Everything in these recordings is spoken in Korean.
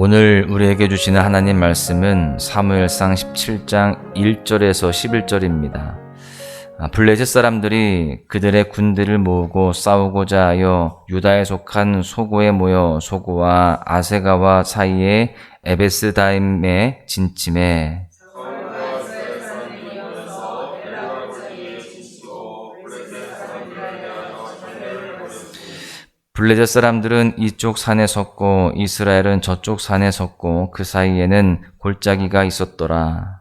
오늘 우리에게 주시는 하나님 말씀은 사무엘상 17장 1절에서 11절입니다. 아, 블레셋 사람들이 그들의 군대를 모으고 싸우고자 하여 유다에 속한 소고에 모여 소고와 아세가와 사이에 에베스다임에 진침해 블레셋 사람들은 이쪽 산에 섰고 이스라엘은 저쪽 산에 섰고 그 사이에는 골짜기가 있었더라.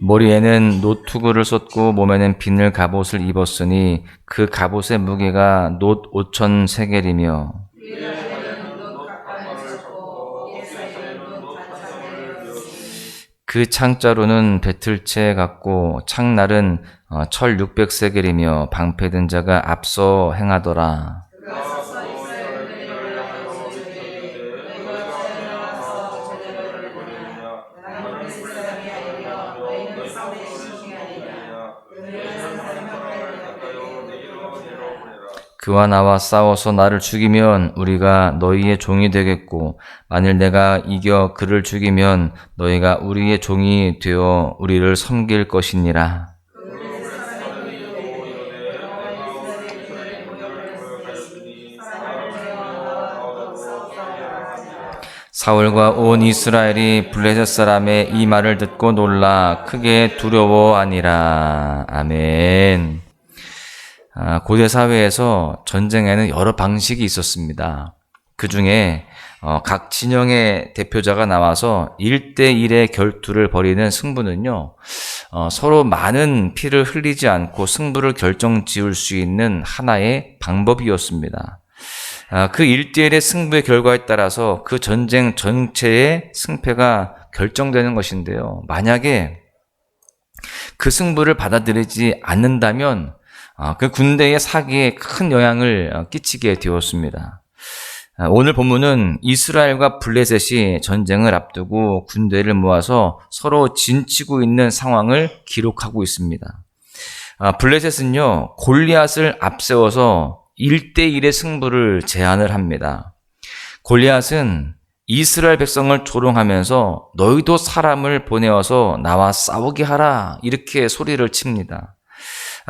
머리에는 노투구를 썼고 몸에는 비늘 갑옷을 입었으니 그 갑옷의 무게가 놋 오천 세겔이며 그 창자루는 배틀채 같고 창날은 어, 철 600세겔이며 방패든 자가 앞서 행하더라. 그와 나와 싸워서 나를 죽이면 우리가 너희의 종이 되겠고 만일 내가 이겨 그를 죽이면 너희가 우리의 종이 되어 우리를 섬길 것이니라. 사울과 온 이스라엘이 블레셋 사람의 이 말을 듣고 놀라 크게 두려워하니라. 아멘. 아, 고대 사회에서 전쟁에는 여러 방식이 있었습니다. 그 중에 어, 각 진영의 대표자가 나와서 1대1의 결투를 벌이는 승부는요, 어, 서로 많은 피를 흘리지 않고 승부를 결정 지을 수 있는 하나의 방법이었습니다. 아, 그 1대1의 승부의 결과에 따라서 그 전쟁 전체의 승패가 결정되는 것인데요. 만약에 그 승부를 받아들이지 않는다면 아, 그 군대의 사기에 큰 영향을 어, 끼치게 되었습니다. 아, 오늘 본문은 이스라엘과 블레셋이 전쟁을 앞두고 군대를 모아서 서로 진치고 있는 상황을 기록하고 있습니다. 아, 블레셋은요, 골리앗을 앞세워서 1대1의 승부를 제안을 합니다. 골리앗은 이스라엘 백성을 조롱하면서 너희도 사람을 보내어서 나와 싸우게 하라 이렇게 소리를 칩니다.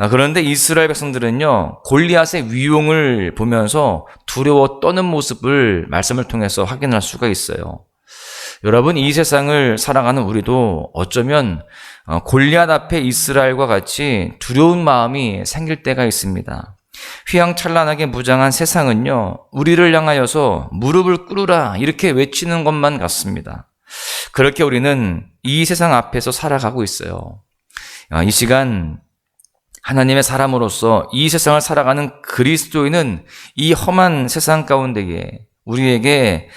아, 그런데 이스라엘 백성들은요, 골리앗의 위용을 보면서 두려워 떠는 모습을 말씀을 통해서 확인할 수가 있어요. 여러분, 이 세상을 살아가는 우리도 어쩌면 어, 골리앗 앞에 이스라엘과 같이 두려운 마음이 생길 때가 있습니다. 휘황찬란하게 무장한 세상은요, 우리를 향하여서 무릎을 꿇으라 이렇게 외치는 것만 같습니다. 그렇게 우리는 이 세상 앞에서 살아가고 있어요. 아, 이 시간 하나님의 사람으로서 이 세상을 살아가는 그리스도인은 이 험한 세상 가운데에 우리에게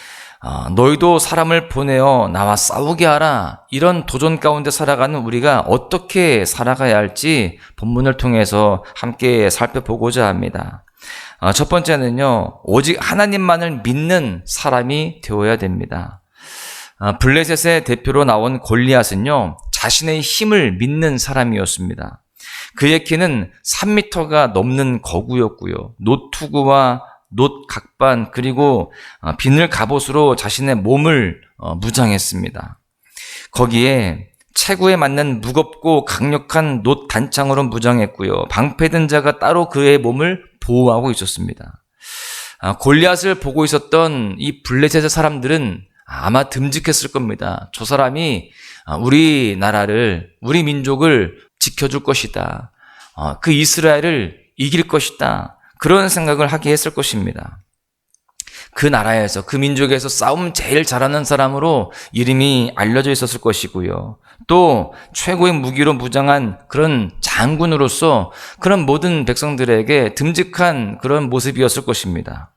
어, 너희도 사람을 보내어 나와 싸우게 하라. 이런 도전 가운데 살아가는 우리가 어떻게 살아가야 할지 본문을 통해서 함께 살펴보고자 합니다. 어, 첫 번째는요, 오직 하나님만을 믿는 사람이 되어야 됩니다. 어, 블레셋의 대표로 나온 골리앗은요, 자신의 힘을 믿는 사람이었습니다. 그의 키는 3미터가 넘는 거구였고요. 노투구와 노 각반 그리고 어, 비늘 갑옷으로 자신의 몸을 어, 무장했습니다. 거기에 체구에 맞는 무겁고 강력한 노 단창으로 무장했고요. 방패든 자가 따로 그의 몸을 보호하고 있었습니다. 아, 골리앗을 보고 있었던 이 블레셋의 사람들은 아마 듬직했을 겁니다. 저 사람이 아, 우리 나라를, 우리 민족을 지켜줄 것이다. 어, 그 이스라엘을 이길 것이다. 그런 생각을 하게 했을 것입니다. 그 나라에서, 그 민족에서 싸움 제일 잘하는 사람으로 이름이 알려져 있었을 것이고요. 또 최고의 무기로 무장한 그런 장군으로서 그런 모든 백성들에게 듬직한 그런 모습이었을 것입니다.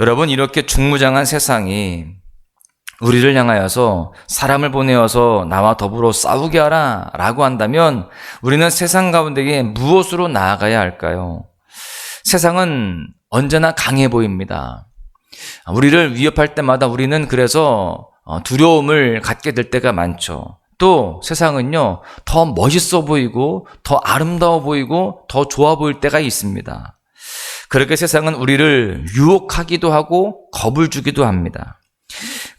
여러분, 이렇게 중무장한 세상이 우리를 향하여서 사람을 보내어서 나와 더불어 싸우게 하라 라고 한다면 우리는 세상 가운데에 무엇으로 나아가야 할까요? 세상은 언제나 강해 보입니다. 우리를 위협할 때마다 우리는 그래서 어, 두려움을 갖게 될 때가 많죠. 또 세상은요, 더 멋있어 보이고, 더 아름다워 보이고, 더 좋아 보일 때가 있습니다. 그렇게 세상은 우리를 유혹하기도 하고, 겁을 주기도 합니다.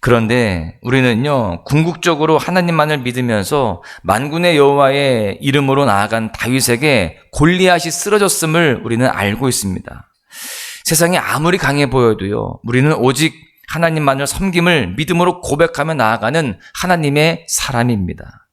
그런데 우리는요, 궁극적으로 하나님만을 믿으면서 만군의 여호와의 이름으로 나아간 다윗에게 골리앗이 쓰러졌음을 우리는 알고 있습니다. 세상이 아무리 강해 보여도요, 우리는 오직 하나님만을 섬김을 믿음으로 고백하며 나아가는 하나님의 사람입니다.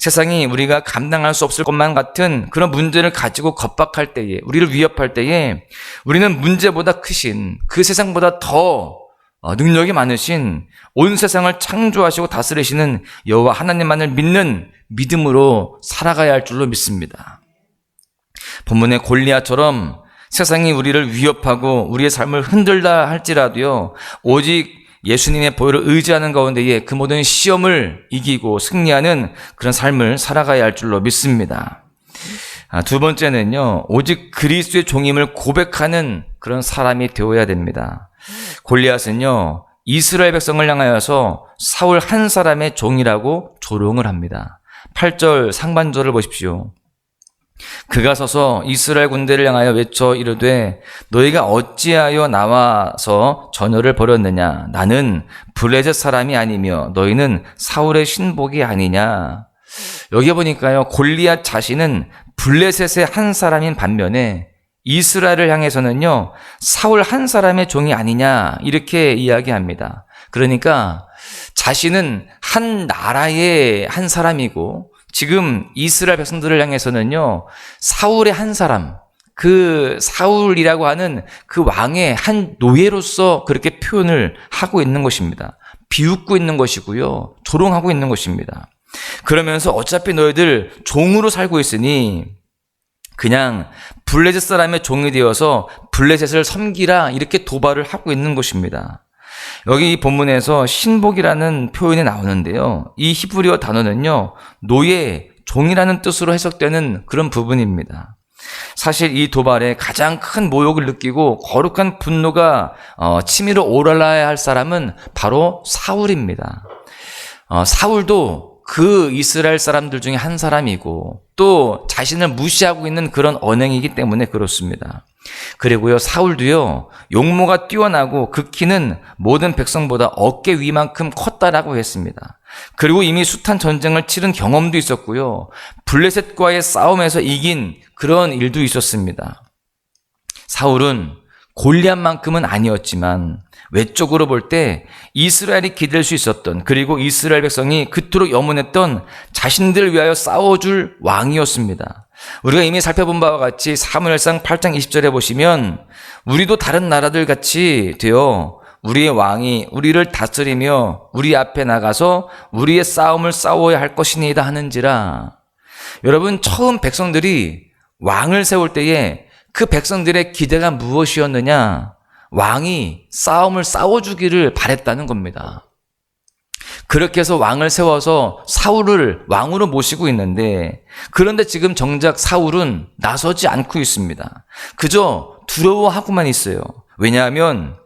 세상이 우리가 감당할 수 없을 것만 같은 그런 문제를 가지고 겁박할 때에, 우리를 위협할 때에, 우리는 문제보다 크신, 그 세상보다 더 어, 능력이 많으신 온 세상을 창조하시고 다스리시는 여호와 하나님만을 믿는 믿음으로 살아가야 할 줄로 믿습니다. 본문의 골리아처럼 세상이 우리를 위협하고 우리의 삶을 흔들다 할지라도요, 오직 예수님의 보혈을 의지하는 가운데에 그 모든 시험을 이기고 승리하는 그런 삶을 살아가야 할 줄로 믿습니다. 아, 두 번째는요, 오직 그리스도의 종임을 고백하는 그런 사람이 되어야 됩니다. 골리앗은요, 이스라엘 백성을 향하여서 사울 한 사람의 종이라고 조롱을 합니다. 8절 상반절을 보십시오. 그가 서서 이스라엘 군대를 향하여 외쳐 이르되 너희가 어찌하여 나와서 전열을 벌였느냐 나는 블레셋 사람이 아니며 너희는 사울의 신복이 아니냐 여기 보니까요 골리앗 자신은 블레셋의 한 사람인 반면에 이스라엘을 향해서는요 사울 한 사람의 종이 아니냐 이렇게 이야기합니다. 그러니까 자신은 한 나라의 한 사람이고 지금 이스라엘 백성들을 향해서는요, 사울의 한 사람, 그 사울이라고 하는 그 왕의 한 노예로서 그렇게 표현을 하고 있는 것입니다. 비웃고 있는 것이고요. 조롱하고 있는 것입니다. 그러면서 어차피 너희들 종으로 살고 있으니 그냥 블레셋 사람의 종이 되어서 블레셋을 섬기라 이렇게 도발을 하고 있는 것입니다. 여기 본문에서 신복이라는 표현이 나오는데요. 이 히브리어 단어는요, 노예, 종이라는 뜻으로 해석되는 그런 부분입니다. 사실 이 도발에 가장 큰 모욕을 느끼고 거룩한 분노가 어, 치밀어 오랄라야 할 사람은 바로 사울입니다. 어, 사울도 그 이스라엘 사람들 중에 한 사람이고 또 자신을 무시하고 있는 그런 언행이기 때문에 그렇습니다. 그리고요, 사울도요, 용모가 뛰어나고 그 키는 모든 백성보다 어깨 위만큼 컸다라고 했습니다. 그리고 이미 숱한 전쟁을 치른 경험도 있었고요, 블레셋과의 싸움에서 이긴 그런 일도 있었습니다. 사울은 골리앗만큼은 아니었지만 외적으로 볼 때 이스라엘이 기댈 수 있었던 그리고 이스라엘 백성이 그토록 염원했던 자신들을 위하여 싸워줄 왕이었습니다. 우리가 이미 살펴본 바와 같이 사무엘상 8장 20절에 보시면 우리도 다른 나라들 같이 되어 우리의 왕이 우리를 다스리며 우리 앞에 나가서 우리의 싸움을 싸워야 할 것이니이다 하는지라. 여러분 처음 백성들이 왕을 세울 때에 그 백성들의 기대가 무엇이었느냐? 왕이 싸움을 싸워주기를 바랬다는 겁니다. 그렇게 해서 왕을 세워서 사울을 왕으로 모시고 있는데 그런데 지금 정작 사울은 나서지 않고 있습니다. 그저 두려워하고만 있어요. 왜냐하면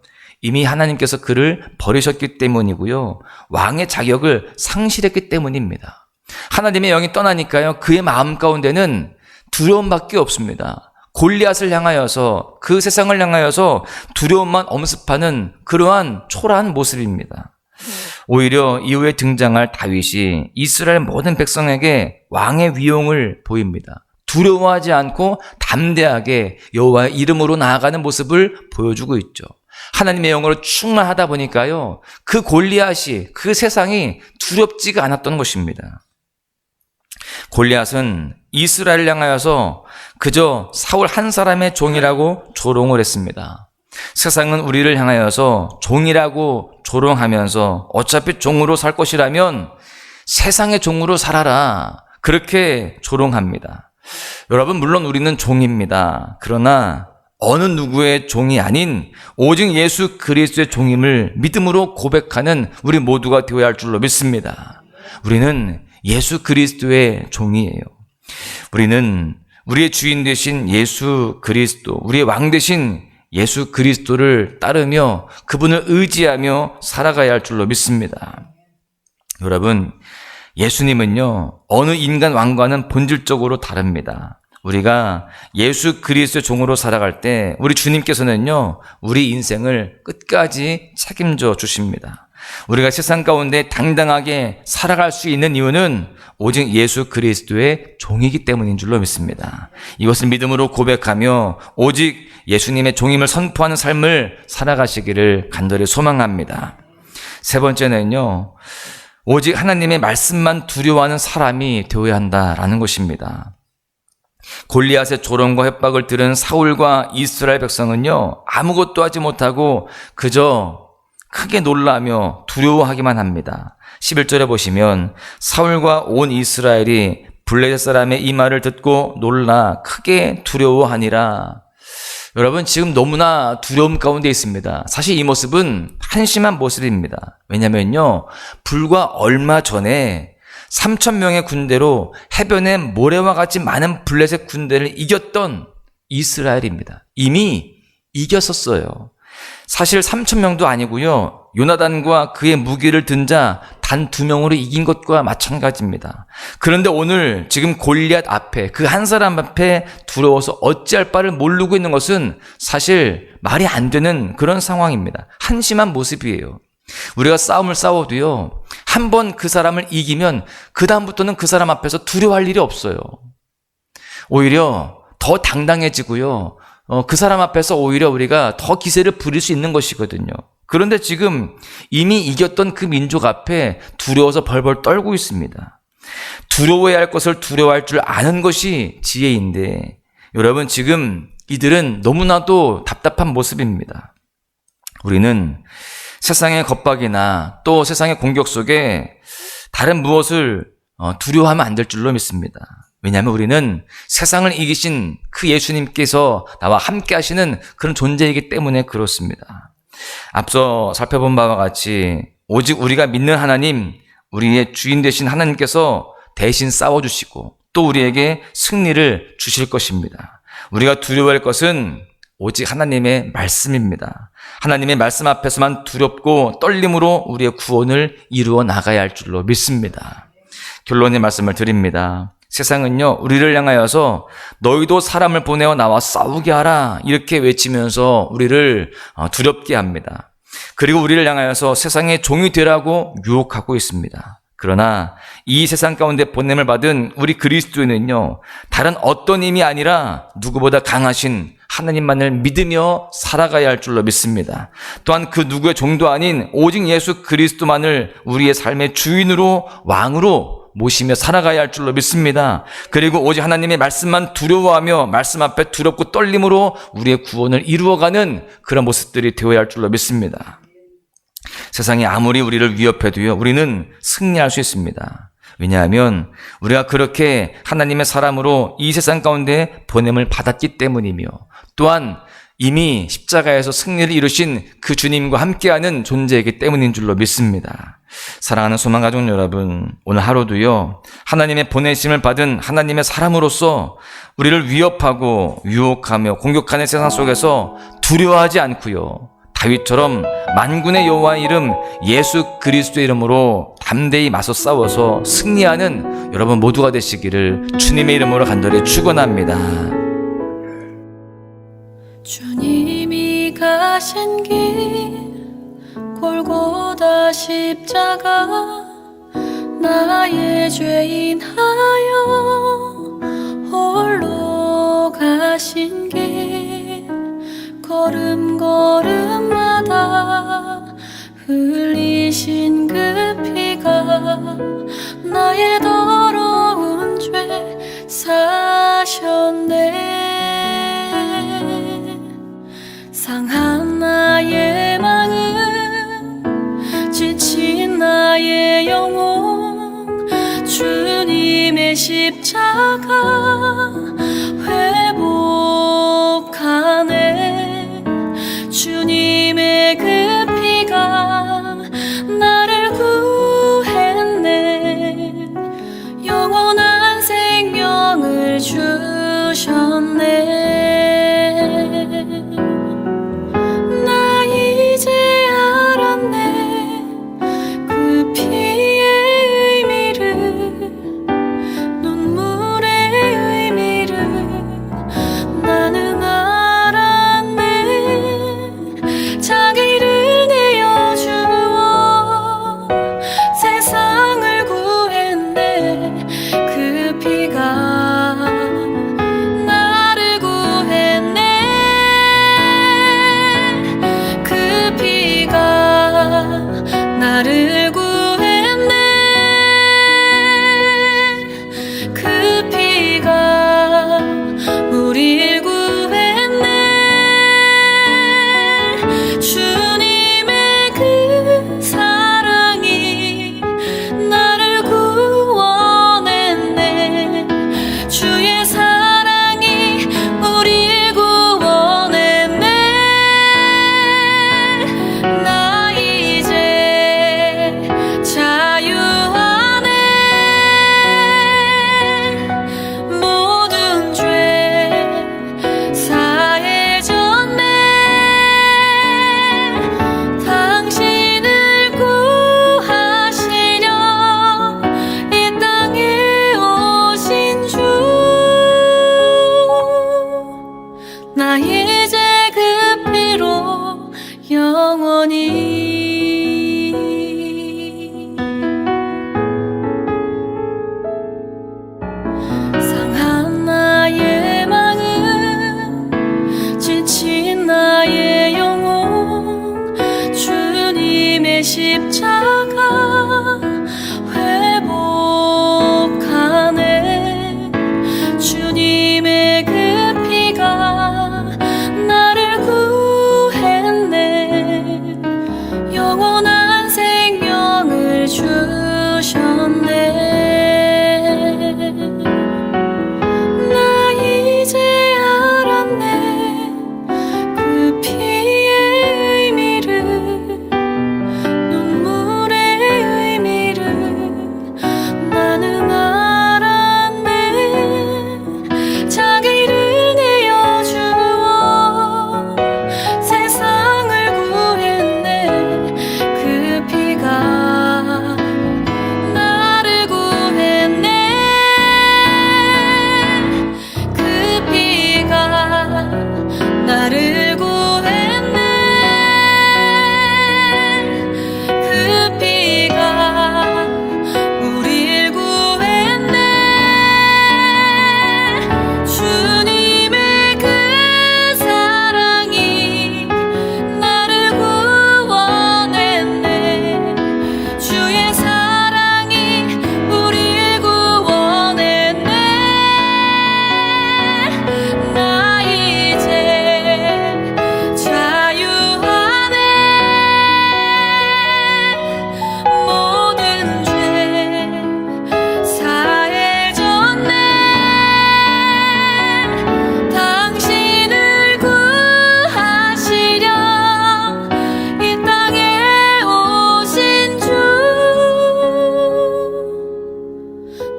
이미 하나님께서 그를 버리셨기 때문이고요. 왕의 자격을 상실했기 때문입니다. 하나님의 영이 떠나니까요. 그의 마음 가운데는 두려움밖에 없습니다. 골리앗을 향하여서 그 세상을 향하여서 두려움만 엄습하는 그러한 초라한 모습입니다. 오히려 이후에 등장할 다윗이 이스라엘 모든 백성에게 왕의 위용을 보입니다. 두려워하지 않고 담대하게 여호와의 이름으로 나아가는 모습을 보여주고 있죠. 하나님의 영으로 충만하다 보니까요. 그 골리앗이 그 세상이 두렵지가 않았던 것입니다. 골리앗은 이스라엘 향하여서 그저 사울 한 사람의 종이라고 조롱을 했습니다. 세상은 우리를 향하여서 종이라고 조롱하면서 어차피 종으로 살 것이라면 세상의 종으로 살아라. 그렇게 조롱합니다. 여러분, 물론 우리는 종입니다. 그러나 어느 누구의 종이 아닌 오직 예수 그리스도의 종임을 믿음으로 고백하는 우리 모두가 되어야 할 줄로 믿습니다. 우리는 예수 그리스도의 종이에요. 우리는 우리의 주인 되신 예수 그리스도, 우리의 왕 되신 예수 그리스도를 따르며 그분을 의지하며 살아가야 할 줄로 믿습니다. 여러분, 예수님은요, 어느 인간 왕과는 본질적으로 다릅니다. 우리가 예수 그리스도의 종으로 살아갈 때 우리 주님께서는요, 우리 인생을 끝까지 책임져 주십니다. 우리가 세상 가운데 당당하게 살아갈 수 있는 이유는 오직 예수 그리스도의 종이기 때문인 줄로 믿습니다. 이것을 믿음으로 고백하며 오직 예수님의 종임을 선포하는 삶을 살아가시기를 간절히 소망합니다. 세 번째는요, 오직 하나님의 말씀만 두려워하는 사람이 되어야 한다라는 것입니다. 골리앗의 조롱과 협박을 들은 사울과 이스라엘 백성은요, 아무것도 하지 못하고 그저 크게 놀라며 두려워하기만 합니다. 11절에 보시면 사울과 온 이스라엘이 블레셋 사람의 이 말을 듣고 놀라 크게 두려워하니라. 여러분 지금 너무나 두려움 가운데 있습니다. 사실 이 모습은 한심한 모습입니다. 왜냐면요. 불과 얼마 전에 3천 명의 군대로 해변에 모래와 같이 많은 블레셋 군대를 이겼던 이스라엘입니다. 이미 이겼었어요. 사실 3천 명도 아니고요. 요나단과 그의 무기를 든 자 단 두 명으로 이긴 것과 마찬가지입니다. 그런데 오늘 지금 골리앗 앞에 그 한 사람 앞에 두려워서 어찌할 바를 모르고 있는 것은 사실 말이 안 되는 그런 상황입니다. 한심한 모습이에요. 우리가 싸움을 싸워도요. 한 번 그 사람을 이기면 그 다음부터는 그 사람 앞에서 두려워할 일이 없어요. 오히려 더 당당해지고요. 어, 그 사람 앞에서 오히려 우리가 더 기세를 부릴 수 있는 것이거든요. 그런데 지금 이미 이겼던 그 민족 앞에 두려워서 벌벌 떨고 있습니다. 두려워해야 할 것을 두려워할 줄 아는 것이 지혜인데, 여러분 지금 이들은 너무나도 답답한 모습입니다. 우리는 세상의 겁박이나 또 세상의 공격 속에 다른 무엇을 어, 두려워하면 안 될 줄로 믿습니다. 왜냐하면 우리는 세상을 이기신 그 예수님께서 나와 함께 하시는 그런 존재이기 때문에 그렇습니다. 앞서 살펴본 바와 같이 오직 우리가 믿는 하나님, 우리의 주인 되신 하나님께서 대신 싸워주시고 또 우리에게 승리를 주실 것입니다. 우리가 두려워할 것은 오직 하나님의 말씀입니다. 하나님의 말씀 앞에서만 두렵고 떨림으로 우리의 구원을 이루어 나가야 할 줄로 믿습니다. 결론의 말씀을 드립니다. 세상은요, 우리를 향하여서 너희도 사람을 보내어 나와 싸우게 하라. 이렇게 외치면서 우리를 어, 두렵게 합니다. 그리고 우리를 향하여서 세상의 종이 되라고 유혹하고 있습니다. 그러나 이 세상 가운데 보냄을 받은 우리 그리스도인은요, 다른 어떤 힘이 아니라 누구보다 강하신 하나님만을 믿으며 살아가야 할 줄로 믿습니다. 또한 그 누구의 종도 아닌 오직 예수 그리스도만을 우리의 삶의 주인으로 왕으로 모시며 살아가야 할 줄로 믿습니다. 그리고 오직 하나님의 말씀만 두려워하며 말씀 앞에 두렵고 떨림으로 우리의 구원을 이루어가는 그런 모습들이 되어야 할 줄로 믿습니다. 세상이 아무리 우리를 위협해도요, 우리는 승리할 수 있습니다. 왜냐하면 우리가 그렇게 하나님의 사람으로 이 세상 가운데 보냄을 받았기 때문이며 또한 이미 십자가에서 승리를 이루신 그 주님과 함께하는 존재이기 때문인 줄로 믿습니다. 사랑하는 소망 가족 여러분, 오늘 하루도요, 하나님의 보내심을 받은 하나님의 사람으로서 우리를 위협하고 유혹하며 공격하는 세상 속에서 두려워하지 않고요. 다윗처럼 만군의 여호와의 이름 예수 그리스도의 이름으로 담대히 맞서 싸워서 승리하는 여러분 모두가 되시기를 주님의 이름으로 간절히 축원합니다. 주님이 가신 길 골고다 십자가 나의 죄인하여 홀로 가신 길 걸음걸음마다 흘리신 그 피가 나의 더러운 죄 사셨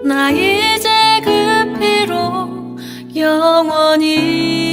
나 이제 그 피로 영원히